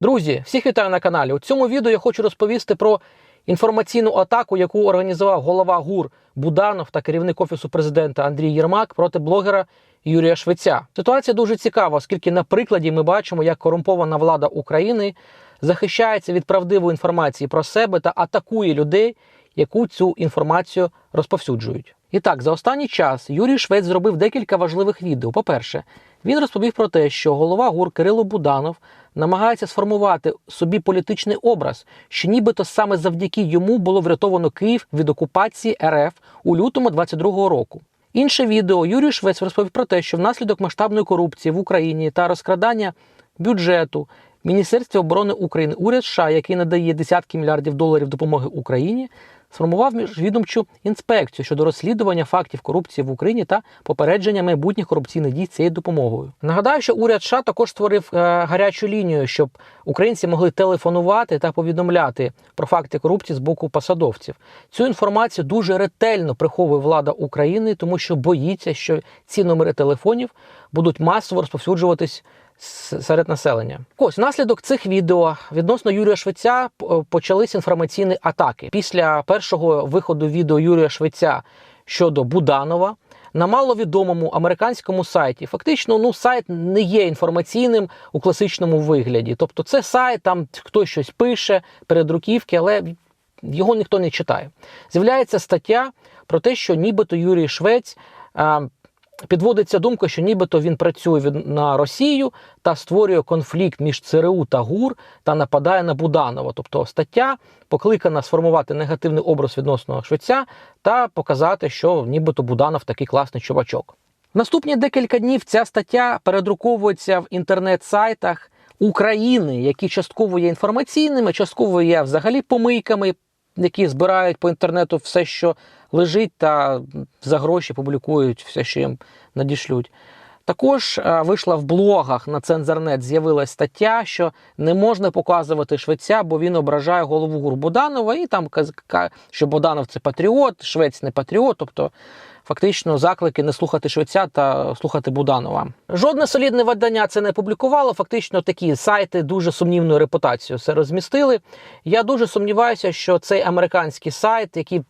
Друзі, всіх вітаю на каналі. У цьому відео я хочу розповісти про інформаційну атаку, яку організував голова ГУР Буданов та керівник офісу президента Андрій Єрмак проти блогера Юрія Швеця. Ситуація дуже цікава, оскільки на прикладі ми бачимо, як корумпована влада України захищається від правдивої інформації про себе та атакує людей, яку цю інформацію розповсюджують. І так, за останній час Юрій Швець зробив декілька важливих відео. По-перше, він розповів про те, що голова ГУР Кирило Буданов намагається сформувати собі політичний образ, що нібито саме завдяки йому було врятовано Київ від окупації РФ у лютому 22-го року. Інше відео Юрій Швець розповів про те, що внаслідок масштабної корупції в Україні та розкрадання бюджету Міністерство оборони України, уряд США, який надає десятки мільярдів доларів допомоги Україні, сформував міжвідомчу інспекцію щодо розслідування фактів корупції в Україні та попередження майбутніх корупційних дій цією допомогою. Нагадаю, що уряд США також створив е, гарячу лінію, щоб українці могли телефонувати та повідомляти про факти корупції з боку посадовців. Цю інформацію дуже ретельно приховує влада України, тому що боїться, що ці номери телефонів будуть масово розповсюджуватись серед населення. Ось внаслідок цих відео відносно Юрія Швеця почались інформаційні атаки. Після першого виходу відео Юрія Швеця щодо Буданова. На маловідомому американському сайті фактично ну сайт не є інформаційним у класичному вигляді. Тобто, це сайт, там хтось щось пише, передруківки, але його ніхто не читає. З'являється стаття про те, що нібито Юрій Швець а, підводиться думка, що нібито він працює на Росію та створює конфлікт між ЦРУ та ГУР та нападає на Буданова. Тобто стаття покликана сформувати негативний образ відносно Швеця та показати, що нібито Буданов такий класний чувачок. Наступні декілька днів ця стаття передруковується в інтернет-сайтах України, які частково є інформаційними, частково є взагалі помийками, які збирають по інтернету все, що лежить, та за гроші публікують все, що їм надішлють. Також е, вийшла в блогах на Цензорнет, з'явилась стаття, що не можна показувати Швеця, бо він ображає голову ГУР Буданова, і там каз- ка- що Буданов це патріот, Швець не патріот. Тобто фактично заклики не слухати Швеця та слухати Буданова. Жодне солідне видання це не публікувало. Фактично такі сайти дуже сумнівною репутацією це розмістили. Я дуже сумніваюся, що цей американський сайт, який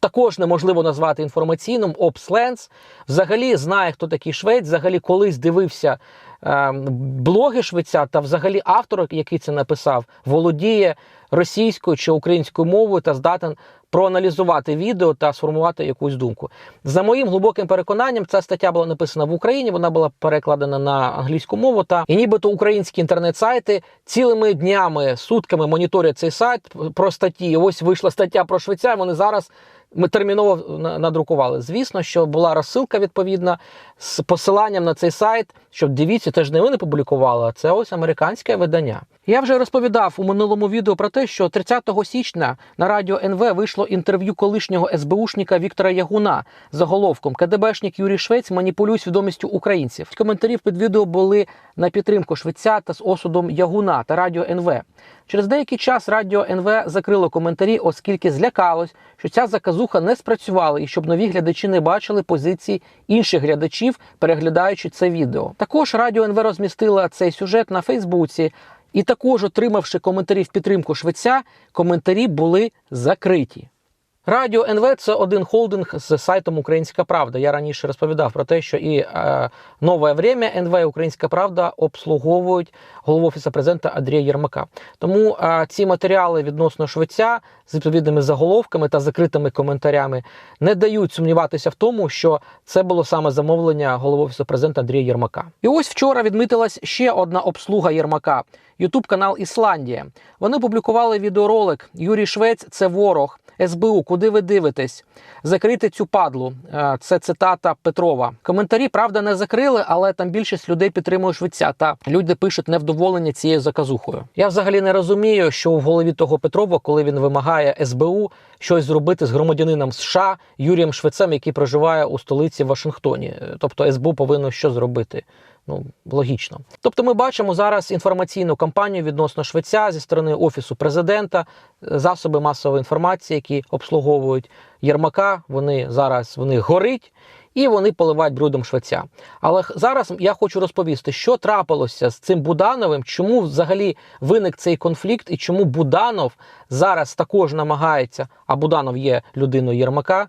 також неможливо назвати інформаційним, Обсленс взагалі знає, хто такий швець, взагалі колись дивився е, блоги швеця, та взагалі автор, який це написав, володіє російською чи українською мовою та здатен проаналізувати відео та сформувати якусь думку. За моїм глибоким переконанням, ця стаття була написана в Україні, вона була перекладена на англійську мову. Та і нібито українські інтернет-сайти цілими днями, сутками моніторять цей сайт про статті. Ось вийшла стаття про Швейцарію, Вони зараз ми терміново на- надрукували. Звісно, що була розсилка відповідна з посиланням на цей сайт. Щоб дивіться, це ж не ви не публікували, а це ось американське видання. Я вже розповідав у минулому відео про те, що 30 січня на радіо НВ вийшло інтерв'ю колишнього СБУшника Віктора Ягуна з заголовком КДБшник Юрій Швець маніпулює свідомістю українців. Коментарі під відео були на підтримку Швеця та з осудом Ягуна та радіо НВ. Через деякий час радіо НВ закрило коментарі, оскільки злякалось, що ця заказуха не спрацювала і щоб нові глядачі не бачили позиції інших глядачів, переглядаючи це відео. Також радіо НВ розмістила цей сюжет на Фейсбуці. І також, отримавши коментарі в підтримку Швеця, коментарі були закриті. Радіо НВ це один холдинг з сайтом Українська Правда. Я раніше розповідав про те, що і е, нове время НВ Українська Правда обслуговують голову офісу президента Андрія Єрмака. Тому е, ці матеріали відносно Швеця з відповідними заголовками та закритими коментарями не дають сумніватися в тому, що це було саме замовлення голови офісу президента Андрія Єрмака. І ось вчора відмітилась ще одна обслуга Єрмака. Ютуб канал Ісландія. Вони публікували відеоролик Юрій Швець це ворог. СБУ, куди ви дивитесь? Закрити цю падлу. Е, Це цитата Петрова. Коментарі правда не закрили, але там більшість людей підтримує Швеця. Та люди пишуть невдоволення цією заказухою. Я взагалі не розумію, що в голові того Петрова, коли він вимагає СБУ щось зробити з громадянином США Юрієм Швецем, який проживає у столиці Вашингтоні. Е, Тобто СБУ повинно що зробити. Ну, логічно. Тобто, ми бачимо зараз інформаційну кампанію відносно Швеця зі сторони офісу президента, е, засоби масової інформації, які обслуговують Єрмака. Вони зараз в них горить. І вони поливають брудом швеця. Але зараз я хочу розповісти, що трапилося з цим Будановим, чому взагалі виник цей конфлікт, і чому Буданов зараз також намагається, а Буданов є людиною Єрмака,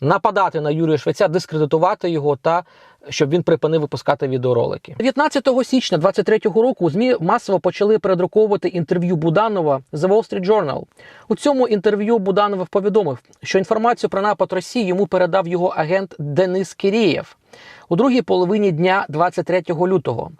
нападати на Юрія Швеця, дискредитувати його та щоб він припинив випускати відеоролики. 19 січня 23-го року ЗМІ масово почали передруковувати інтерв'ю Буданова The Wall Street Journal. У цьому інтерв'ю Буданов повідомив, що інформацію про напад Росії йому передав його агент Денис Кирієв у другій половині дня 23 лютого.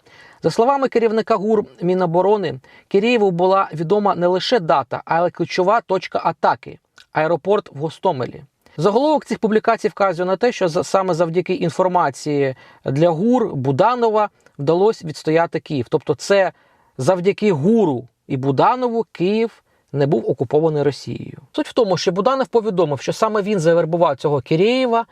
За словами керівника ГУР Міноборони, Кирієву була відома не лише дата, але ключова точка атаки аеропорт в Гостомелі. Заголовок цих публікацій вказує на те, що саме завдяки інформації для ГУР Буданова вдалося відстояти Київ. Тобто, це завдяки ГУРу і Буданову Київ не був окупований Росією. Суть в тому, що Буданов повідомив, що саме він завербував цього Кирєєва,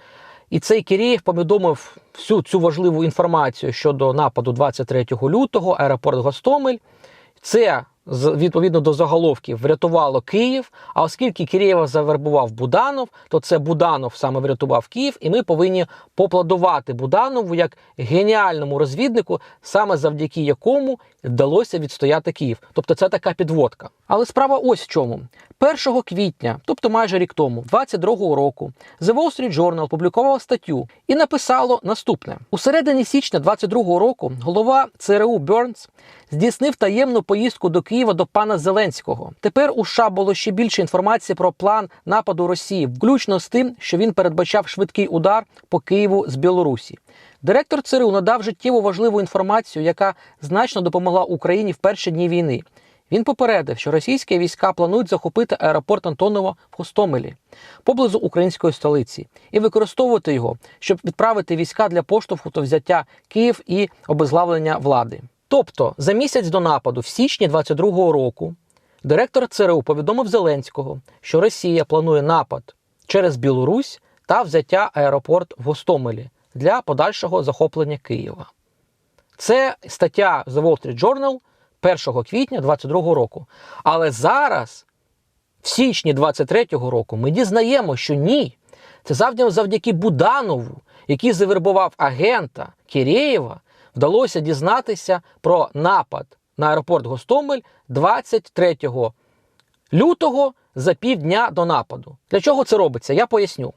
і цей Кирєєв повідомив всю цю важливу інформацію щодо нападу 23 лютого, аеропорт Гостомель. Це відповідно до заголовків врятувало Київ. А оскільки Києва завербував Буданов, то це Буданов саме врятував Київ, і ми повинні поплодувати Буданову як геніальному розвіднику, саме завдяки якому вдалося відстояти Київ. Тобто це така підводка. Але справа ось в чому. 1 квітня, тобто майже рік тому, 22-го року, The Wall Street Journal опублікував статтю і написало наступне: у середині січня 22-го року голова ЦРУ Бернс здійснив таємну поїздку до Києва до пана Зеленського. Тепер у США було ще більше інформації про план нападу Росії, включно з тим, що він передбачав швидкий удар по Києву з Білорусі. Директор ЦРУ надав життєво важливу інформацію, яка значно допомогла Україні в перші дні війни. Він попередив, що російські війська планують захопити аеропорт Антонова в Хостомелі поблизу української столиці і використовувати його, щоб відправити війська для поштовху та взяття Київ і обезглавлення влади. Тобто, за місяць до нападу, в січні 22-го року, директор ЦРУ повідомив Зеленського, що Росія планує напад через Білорусь та взяття аеропорт в Гостомелі для подальшого захоплення Києва. Це стаття The Wall Street Journal 1 квітня 22 року. Але зараз, в січні 23-го року, ми дізнаємо, що ні. Це завдяки Буданову, який завербував агента Кирєєва, вдалося дізнатися про напад на аеропорт Гостомель 23 лютого за півдня до нападу. Для чого це робиться? Я поясню.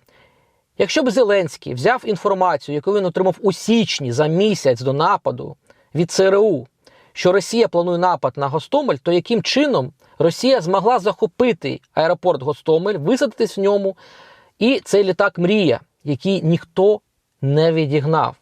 Якщо б Зеленський взяв інформацію, яку він отримав у січні за місяць до нападу від ЦРУ, що Росія планує напад на Гостомель, то яким чином Росія змогла захопити аеропорт Гостомель, висадитись в ньому, і цей літак Мрія, який ніхто не відігнав.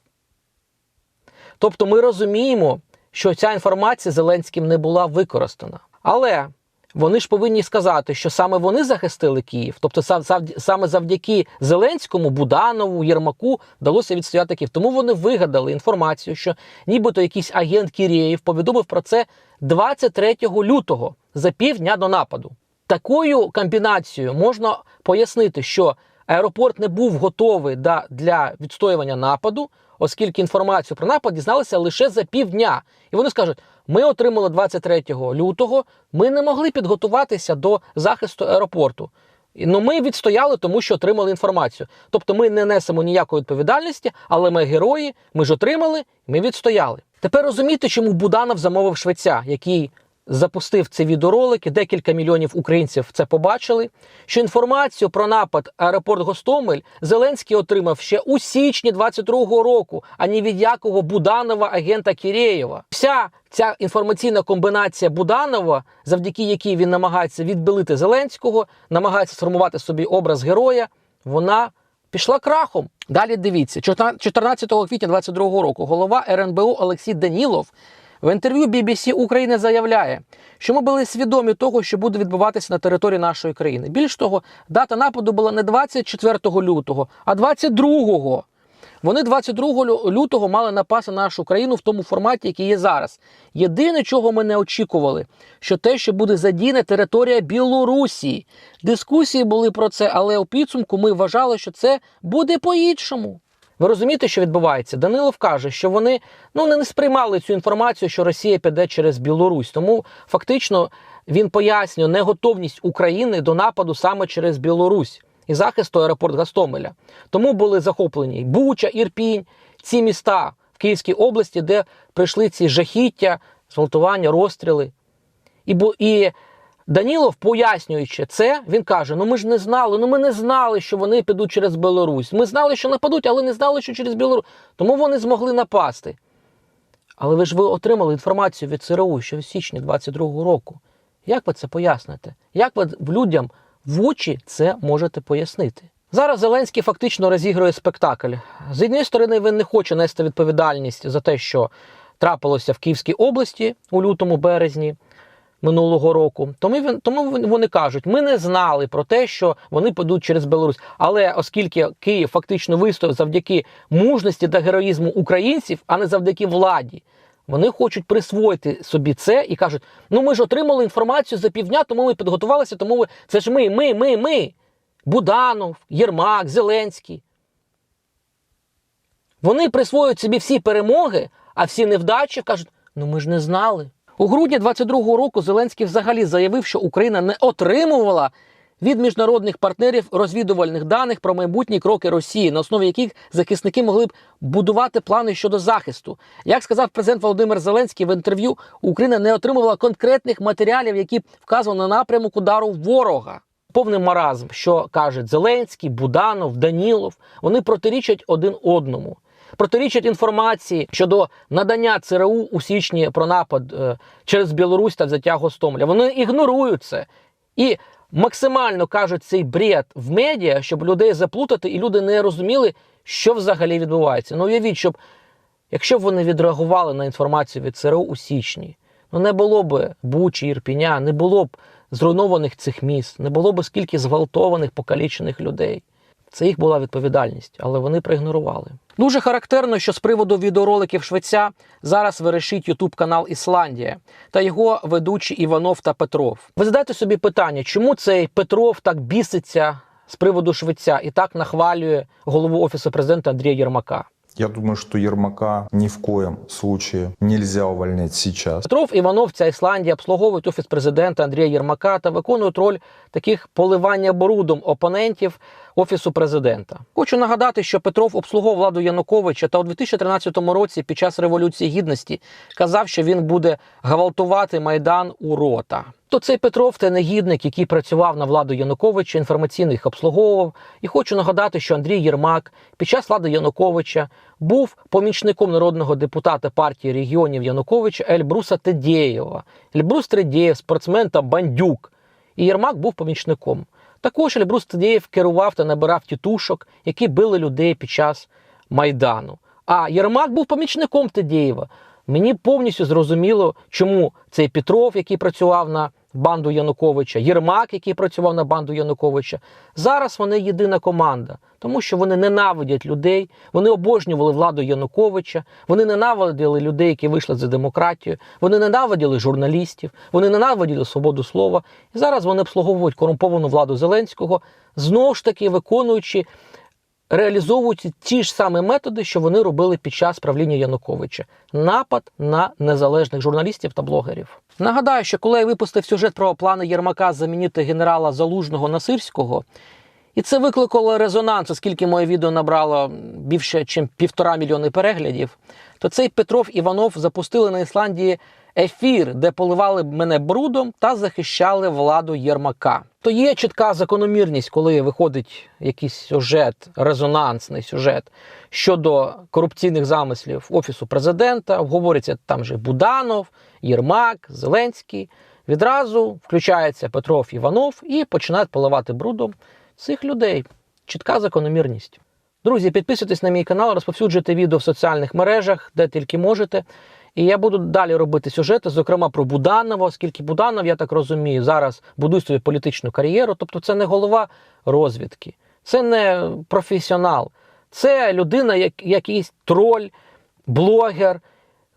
Тобто ми розуміємо, що ця інформація Зеленським не була використана. Але вони ж повинні сказати, що саме вони захистили Київ, тобто сам- сам- саме завдяки Зеленському, Буданову, Єрмаку вдалося відстояти Київ. Тому вони вигадали інформацію, що нібито якийсь агент Кірєєв повідомив про це 23 лютого за півдня до нападу. Такою комбінацією можна пояснити, що аеропорт не був готовий для відстоювання нападу, оскільки інформацію про напад дізналися лише за півдня. І вони скажуть: ми отримали 23 лютого, ми не могли підготуватися до захисту аеропорту. Ну, ми відстояли, тому що отримали інформацію. Тобто ми не несемо ніякої відповідальності, але ми герої, ми ж отримали, ми відстояли. Тепер розумієте, чому Буданов замовив швеця, який запустив ці відеоролики, декілька мільйонів українців це побачили. Що інформацію про напад аеропорт Гостомель Зеленський отримав ще у січні 22-го року, а ні від якого Буданова агента Кірєєва. Вся ця інформаційна комбінація Буданова, завдяки якій він намагається відбилити Зеленського, намагається сформувати собі образ героя, вона пішла крахом. Далі дивіться, 14 квітня 22 року голова РНБО Олексій Данілов в інтерв'ю BBC України заявляє, що ми були свідомі того, що буде відбуватися на території нашої країни. Більш того, дата нападу була не 24 лютого, а 22-го. Вони 22 лютого мали напасти нашу країну в тому форматі, який є зараз. Єдине, чого ми не очікували, що те, що буде задіяна територія Білорусі. Дискусії були про це, але у підсумку ми вважали, що це буде по-іншому. Ви розумієте, що відбувається? Данилов каже, що вони ну не сприймали цю інформацію, що Росія піде через Білорусь. Тому фактично він пояснює неготовність України до нападу саме через Білорусь. і захисту аеропорт Гастомеля. Тому були захоплені Буча, Ірпінь, ці міста в Київській області, де прийшли ці жахіття, зґвалтування, розстріли. І, бу- і Данілов, пояснюючи це, він каже: ну ми ж не знали, ну ми не знали, що вони підуть через Білорусь. Ми знали, що нападуть, але не знали, що через Білорусь. Тому вони змогли напасти. Але ви ж ви отримали інформацію від ЦРУ ще в січні 22-го року. Як ви це поясните? Як ви людям в очі це можете пояснити? Зараз Зеленський фактично розігрує спектакль. З однієї сторони, він не хоче нести відповідальність за те, що трапилося в Київській області у лютому березні минулого року. Тому тому вони кажуть, ми не знали про те, що вони підуть через Білорусь. Але оскільки Київ фактично вистояв завдяки мужності та героїзму українців, а не завдяки владі. Вони хочуть присвоїти собі це і кажуть: ну ми ж отримали інформацію за півдня, тому ми підготувалися, тому ми це ж ми, ми, ми, ми. Буданов, Єрмак, Зеленський. Вони присвоюють собі всі перемоги, а всі невдачі кажуть: ну ми ж не знали. У грудні 22-го року Зеленський взагалі заявив, що Україна не отримувала від міжнародних партнерів розвідувальних даних про майбутні кроки Росії, на основі яких захисники могли б будувати плани щодо захисту. Як сказав президент Володимир Зеленський в інтерв'ю, Україна не отримувала конкретних матеріалів, які вказували на напрямок удару ворога. Повний маразм, що кажуть Зеленський, Буданов, Данілов, вони протирічать один одному. Протирічать інформації щодо надання ЦРУ у січні про напад е, через Білорусь та взяття Гостомеля. Вони ігнорують це і максимально кажуть цей бред в медіа, щоб людей заплутати, і люди не розуміли, що взагалі відбувається. Ну уявіть, щоб якщо б вони відреагували на інформацію від ЦРУ у січні, ну не було б Бучі, Ірпіня, не було б зруйнованих цих міст, не було б скільки зґвалтованих, покалічених людей. Це їх була відповідальність, але вони проігнорували. Дуже характерно, що з приводу відеороликів Швеця зараз вирішить Ютуб канал Ісландія та його ведучі Іванов та Петров. Ви задаєте собі питання, чому цей Петров так біситься з приводу Швеця і так нахвалює голову офісу президента Андрія Єрмака? Я думаю, что Ермака ни в коем случае нельзя увольнять сейчас. Петров Іванов, ця Ісландія обслуговують офіс президента Андрія Єрмака та виконують роль таких поливання брудом опонентів офісу президента. Хочу нагадати, що Петров обслуговував владу Януковича та у 2013 році під час революції гідності казав, що він буде гвалтувати майдан у рота. То цей Петров це негідник, який працював на владу Януковича, інформаційно їх обслуговував. І хочу нагадати, що Андрій Єрмак під час влади Януковича був помічником народного депутата партії регіонів Януковича Ельбруса Тедєєва. Ельбрус Тедєєв, спортсмен та бандюк. І Єрмак був помічником. Також Ельбрус Тедєєв керував та набирав тітушок, які били людей під час Майдану. А Єрмак був помічником Тедєєва. Мені повністю зрозуміло, чому цей Петров, який працював на банду Януковича, Єрмак, який працював на банду Януковича. Зараз вони єдина команда, тому що вони ненавидять людей, вони обожнювали владу Януковича, вони ненавиділи людей, які вийшли за демократію, вони ненавиділи журналістів, вони ненавиділи свободу слова. І зараз вони обслуговують корумповану владу Зеленського, знову ж таки виконуючи реалізовують ті ж самі методи, що вони робили під час правління Януковича: напад на незалежних журналістів та блогерів. Нагадаю, що коли я випустив сюжет про плани Єрмака замінити генерала Залужного на Сирського, і це викликало резонанс, оскільки моє відео набрало більше, ніж півтора мільйони переглядів, то цей Петров Іванов запустили на Ісландії ефір, де поливали мене брудом та захищали владу Єрмака. То є чітка закономірність, коли виходить якийсь сюжет, резонансний сюжет щодо корупційних замислів офісу президента. Обговориться там же Буданов, Єрмак, Зеленський. Відразу включається Петров Іванов і починають поливати брудом цих людей. Чітка закономірність. Друзі, підписуйтесь на мій канал, розповсюджуйте відео в соціальних мережах, де тільки можете. І я буду далі робити сюжети, зокрема про Буданова, оскільки Буданов, я так розумію, зараз будує свою політичну кар'єру. Тобто це не голова розвідки, це не професіонал, це людина, як якийсь троль, блогер.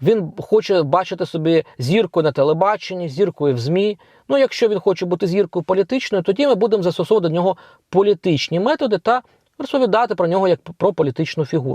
Він хоче бачити собі зірку на телебаченні, зіркою в ЗМІ. Ну, якщо він хоче бути зіркою політичною, тоді ми будемо застосовувати до нього політичні методи та розповідати про нього як про політичну фігуру.